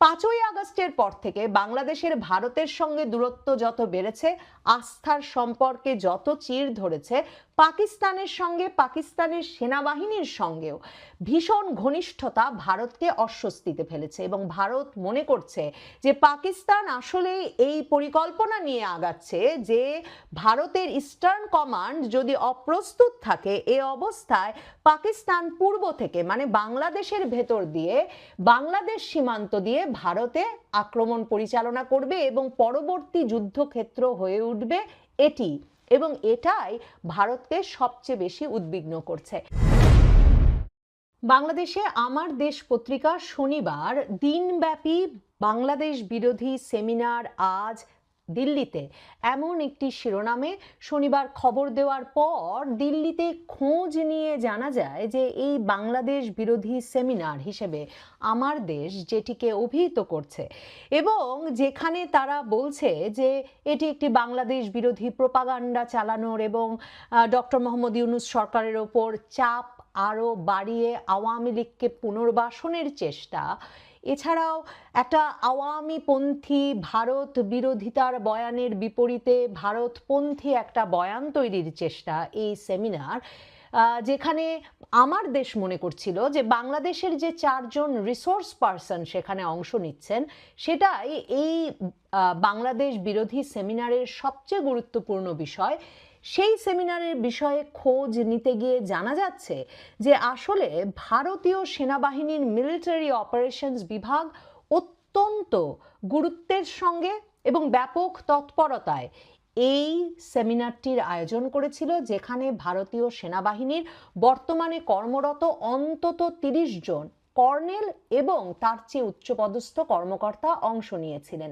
পাঁচই আগস্টের পর থেকে বাংলাদেশের ভারতের সঙ্গে দূরত্ব যত বেড়েছে, আস্থার সম্পর্কে যত চির ধরেছে, পাকিস্তানের সঙ্গে, পাকিস্তানের সেনাবাহিনীর সঙ্গেও। ভীষণ ঘনিষ্ঠতা ভারতকে অস্বস্তিতে ফেলেছে এবং ভারত মনে করছে যে পাকিস্তান আসলে এই পরিকল্পনা নিয়ে আগাচ্ছে যে ভারতের ইস্টার্ন কমান্ড যদি অপ্রস্তুত থাকে, এ অবস্থায় পাকিস্তান পূর্ব থেকে মানে বাংলাদেশের ভেতর দিয়ে, বাংলাদেশ সীমান্ত দিয়ে ভারতে আক্রমণ পরিচালনা করবে এবং পরবর্তী যুদ্ধক্ষেত্র হয়ে উঠবে এটি এবং এটাই ভারতকে সবচেয়ে বেশি উদ্বিগ্ন করছে। বাংলাদেশে আমার দেশ পত্রিকা শনিবার দিনব্যাপী বাংলাদেশ বিরোধী সেমিনার আজ দিল্লিতে। এমন একটি শিরোনামে শনিবার খবর দেওয়ার পর দিল্লিতে খোঁজ নিয়ে জানা যায় যে এই বাংলাদেশ বিরোধী সেমিনার হিসেবে আমার দেশ যেটিকে অভিহিত করছে এবং যেখানে তারা বলছে যে এটি একটি বাংলাদেশ বিরোধী প্রপাগান্ডা চালানোর এবং ডক্টর মোহাম্মদ ইউনুস সরকারের ওপর চাপ আরও বাড়িয়ে আওয়ামী লীগকে পুনর্বাসনের চেষ্টা। এছাড়াও একটা আওয়ামীপন্থী ভারত বিরোধিতার বয়ানের বিপরীতে ভারতপন্থী একটা বয়ান তৈরির চেষ্টা এই সেমিনার যেখানে আমার দেশ মনে করছিল যে বাংলাদেশের যে চারজন রিসোর্স পারসন সেখানে অংশ নিচ্ছেন, সেটাই এই বাংলাদেশ বিরোধী সেমিনারের সবচেয়ে গুরুত্বপূর্ণ বিষয়। সেই সেমিনারের বিষয়ে খোঁজ নিতে গিয়ে জানা যাচ্ছে যে আসলে ভারতীয় সেনাবাহিনীর মিলিটারি অপারেশনস বিভাগ অত্যন্ত গুরুত্বের সঙ্গে এবং ব্যাপক তৎপরতায় এই সেমিনারটির আয়োজন করেছিল, যেখানে ভারতীয় সেনাবাহিনীর বর্তমানে কর্মরত অন্তত তিরিশ জন কর্নেল এবং তার চেয়ে উচ্চপদস্থ কর্মকর্তা অংশ নিয়েছিলেন।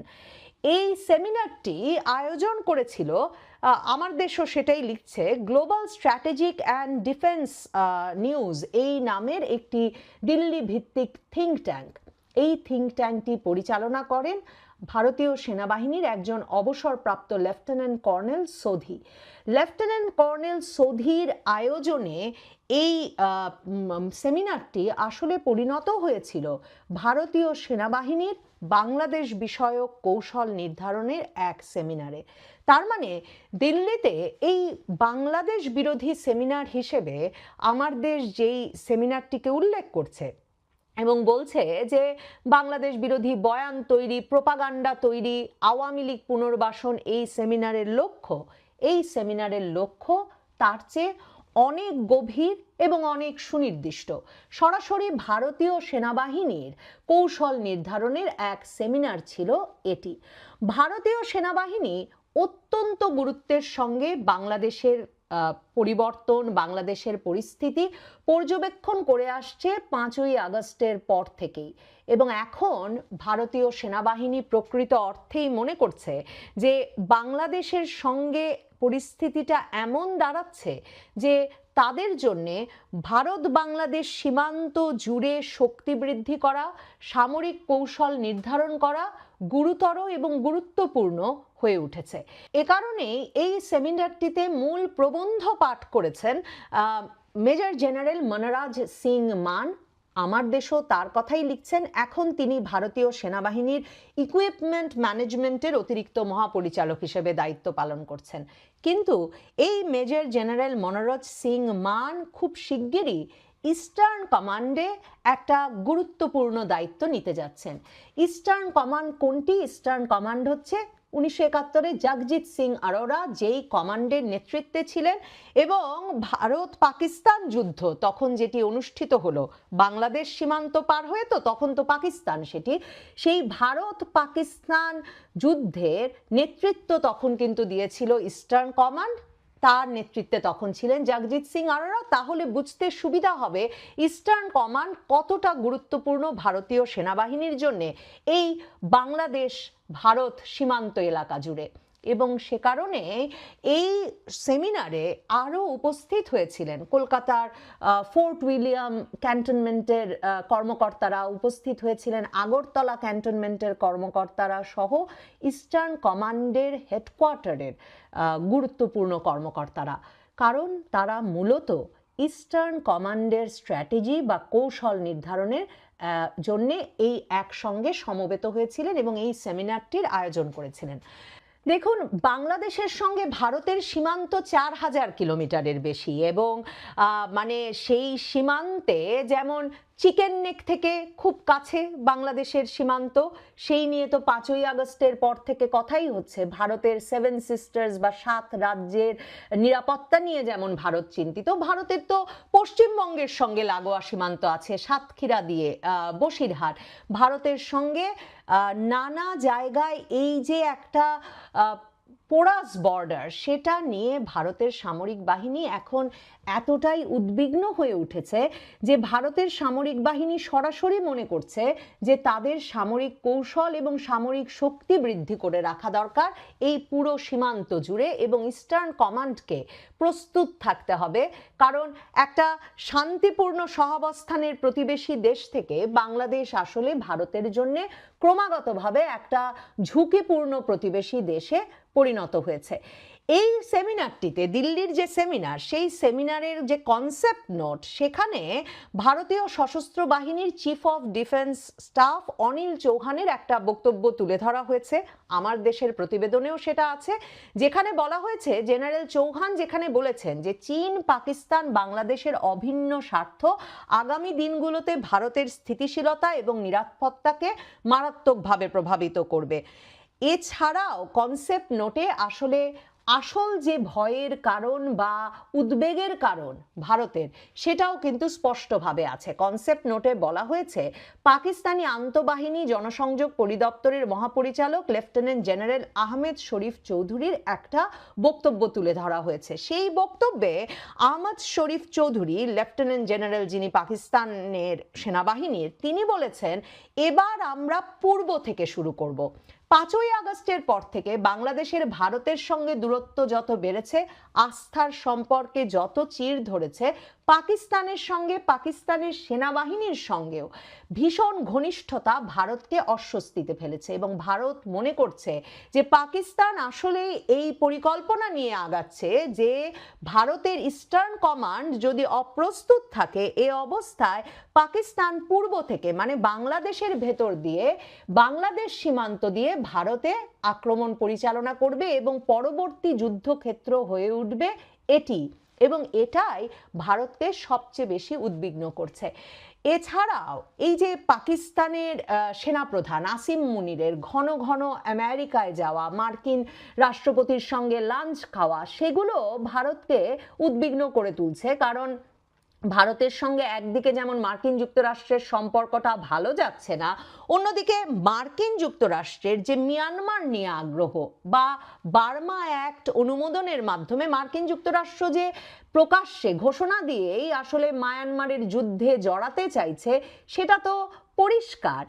এই সেমিনারটি আয়োজন করেছিল আমার দেশও সেটাই লিখছে global strategic and defence news এই নামের একটি দিল্লি ভিত্তিক থিঙ্ক ট্যাঙ্ক এই থিঙ্ক ট্যাঙ্কটি পরিচালনা করেন ভারতীয় সেনাবাহিনীর একজন অবসরপ্রাপ্ত lieutenant colonel Sodhi lieutenant colonel সোধির আয়োজনে এই সেমিনারটি আসলে পরিণত হয়েছিল ভারতীয় সেনাবাহিনীর বাংলাদেশ বিষয়ক কৌশল নির্ধারণের এক সেমিনারে। তার মানে দিল্লিতে এই বাংলাদেশ বিরোধী সেমিনার হিসেবে আমার দেশ যেই সেমিনারটিকে উল্লেখ করছে এবং বলছে যে বাংলাদেশ বিরোধী বয়ান তৈরি, প্রপাগান্ডা তৈরি, আওয়ামী লীগ পুনর্বাসন এই সেমিনারের লক্ষ্য, এই সেমিনারের লক্ষ্য তার চেয়ে অনেক গভীর এবং অনেক সুনির্দিষ্ট। সরাসরি ভারতীয় সেনাবাহিনীর কৌশল নির্ধারণের এক সেমিনার ছিল এটি। ভারতীয় সেনাবাহিনী অত্যন্ত গুরুত্বের সঙ্গে বাংলাদেশের পরিবর্তন, বাংলাদেশের পরিস্থিতি পর্যবেক্ষণ করে আসছে পাঁচই আগস্টের পর থেকেই। এবং এখন ভারতীয় সেনাবাহিনী প্রকৃত অর্থেই মনে করছে যে বাংলাদেশের সঙ্গে পরিস্থিতিটা এমন দাঁড়াচ্ছে যে তাদের জন্যে ভারত বাংলাদেশ সীমান্ত জুড়ে শক্তি বৃদ্ধি করা, সামরিক কৌশল নির্ধারণ করা গুরুতর এবং গুরুত্বপূর্ণ হয়ে উঠেছে। এ কারণেই এই সেমিনারটিতে মূল প্রবন্ধ পাঠ করেছেন মেজর জেনারেল মনরাজ সিং মান। আমার দেশও তার কথাই লিখছেন। এখন তিনি ভারতীয় সেনাবাহিনীর ইকুইপমেন্ট ম্যানেজমেন্টের অতিরিক্ত মহাপরিচালক হিসেবে দায়িত্ব পালন করছেন। কিন্তু এই মেজর জেনারেল মনোরজ সিং মান খুব শিগগিরই ইস্টার্ন কমান্ডে একটা গুরুত্বপূর্ণ দায়িত্ব নিতে যাচ্ছেন। ইস্টার্ন কমান্ড কোনটি? ইস্টার্ন কমান্ড হচ্ছে উনিশশো একাত্তরে জগজিৎ সিং আরোরা যেই কমান্ডের নেতৃত্বে ছিলেন এবং ভারত পাকিস্তান যুদ্ধ, তখন যেটি অনুষ্ঠিত হলো, বাংলাদেশ সীমান্ত পার হয়ে তো তখন তো পাকিস্তান সেটি, সেই ভারত পাকিস্তান যুদ্ধের নেতৃত্ব তখন কিন্তু দিয়েছিল ইস্টার্ন কমান্ড তার নেতৃত্বে তখন ছিলেন জগজিৎ সিং আরোরা। তাহলে বুঝতে সুবিধা হবে ইস্টার্ন কমান্ড কতটা গুরুত্বপূর্ণ ভারতীয় সেনাবাহিনীর জন্য এই বাংলাদেশ ভারত সীমান্ত এলাকা জুড়ে। এবং সে কারণে এই সেমিনারে আরও উপস্থিত হয়েছিলেন কলকাতার ফোর্ট উইলিয়াম ক্যান্টনমেন্টের কর্মকর্তারা, উপস্থিত হয়েছিলেন আগরতলা ক্যান্টনমেন্টের কর্মকর্তারা সহ ইস্টার্ন কমান্ডের হেডকোয়ার্টারের গুরুত্বপূর্ণ কর্মকর্তারা। কারণ তারা মূলত ইস্টার্ন কমান্ডের স্ট্র্যাটেজি বা কৌশল নির্ধারণের জন্যে এই একসঙ্গে সমবেত হয়েছিলেন এবং এই সেমিনারটির আয়োজন করেছিলেন। দেখুন বাংলাদেশের সঙ্গে ভারতের সীমান্ত চার হাজার কিলোমিটারের বেশি এবং মানে সেই সীমান্তে যেমন চিকেন নেক থেকে খুব কাছে বাংলাদেশের সীমান্ত। সেই নিয়ে তো পাঁচই আগস্টের পর থেকে কথাই হচ্ছে। ভারতের সেভেন সিস্টার্স বা সাত রাজ্যের নিরাপত্তা নিয়ে যেমন ভারত চিন্তিত, ভারতের তো পশ্চিমবঙ্গের সঙ্গে লাগোয়া সীমান্ত আছে, সাতক্ষীরা দিয়ে বসিরহাট। ভারতের সঙ্গে নানা জায়গায় এই যে একটা পোরাস বর্ডার, সেটা নিয়ে ভারতের সামরিক বাহিনী এখন এতটাই উদ্বিগ্ন হয়ে উঠেছে যে ভারতের সামরিক বাহিনী সরাসরি মনে করছে যে তাদের সামরিক কৌশল এবং সামরিক শক্তি বৃদ্ধি করে রাখা দরকার এই পুরো সীমান্ত জুড়ে এবং ইস্টার্ন কমান্ডকে প্রস্তুত থাকতে হবে। কারণ একটা শান্তিপূর্ণ সহাবস্থানের প্রতিবেশী দেশ থেকে বাংলাদেশ আসলে ভারতের জন্য ক্রমাগতভাবে একটা ঝুঁকিপূর্ণ প্রতিবেশী দেশে পরিণত হয়েছে। এই সেমিনারটিতে, দিল্লির যে সেমিনার, সেই সেমিনারের যে কনসেপ্ট নোট সেখানে ভারতীয় সশস্ত্র বাহিনীর chief of defence staff Anil চৌহানের একটা বক্তব্য তুলে ধরা হয়েছে। আমার দেশের প্রতিবেদনেও সেটা আছে। যেখানে বলা হয়েছে, জেনারেল চৌহান যেখানে বলেছেন যে, চীন, পাকিস্তান, বাংলাদেশের অভিন্ন স্বার্থ আগামী দিনগুলোতে ভারতের স্থিতিশীলতা এবং নিরাপত্তাকে মারাত্মকভাবে প্রভাবিত করবে। এছাড়াও কনসেপ্ট নোটে আসলে আসল যে ভয়ের কারণ বা উদ্বেগের কারণ ভারতের, সেটাও কিন্তু স্পষ্টভাবে আছে। কনসেপ্ট নোটে বলা হয়েছে, পাকিস্তানি আন্তঃবাহিনী জনসংযোগ পরিদপ্তরের মহাপরিচালক লেফটেন্যান্ট জেনারেল আহমেদ শরীফ চৌধুরীর একটা বক্তব্য তুলে ধরা হয়েছে। সেই বক্তব্যে আহমদ শরীফ চৌধুরী, লেফটেন্যান্ট জেনারেল যিনি পাকিস্তানের সেনাবাহিনীর, তিনি বলেছেন, এবার আমরা পূর্ব থেকে শুরু করব। পাঁচই আগস্টের পর থেকে বাংলাদেশের ভারতের সঙ্গে দূরত্ব যত বেড়েছে, আস্থার সম্পর্কে যত চির ধরেছে, পাকিস্তানের সঙ্গে পাকিস্তানের সেনাবাহিনীর সঙ্গেও। ভীষণ ঘনিষ্ঠতা ভারতকে অস্বস্তিতে ফেলেছে এবং ভারত মনে করছে যে পাকিস্তান আসলে এই পরিকল্পনা নিয়ে আগাচ্ছে যে ভারতের ইস্টার্ন কমান্ড যদি অপ্রস্তুত থাকে, এ অবস্থায় পাকিস্তান পূর্ব থেকে মানে বাংলাদেশের ভেতর দিয়ে, বাংলাদেশ সীমান্ত দিয়ে ভারতে আক্রমণ পরিচালনা করবে এবং পরবর্তী যুদ্ধক্ষেত্র হয়ে উঠবে এটি এবং এটাই ভারতকে সবচেয়ে বেশি উদ্বিগ্ন করছে। এছাড়াও এই যে পাকিস্তানের সেনাপ্রধান আসিম মুনিরের ঘন ঘন আমেরিকায় যাওয়া, মার্কিন রাষ্ট্রপতির সঙ্গে লাঞ্চ খাওয়া, সেগুলো ভারতকে উদ্বিগ্ন করে তুলছে। কারণ ভারতের সঙ্গে একদিকে যেমন মার্কিন যুক্তরাষ্ট্রের সম্পর্কটা ভালো যাচ্ছে না, অন্যদিকে মার্কিন যুক্তরাষ্ট্রের যে মিয়ানমার নিয়ে আগ্রহ বা বার্মা অ্যাক্ট অনুমোদনের মাধ্যমে মার্কিন যুক্তরাষ্ট্র যে প্রকাশ্যে ঘোষণা দিয়েই আসলে মায়ানমারের যুদ্ধে জড়াতে চাইছে, সেটা তো পরিষ্কার।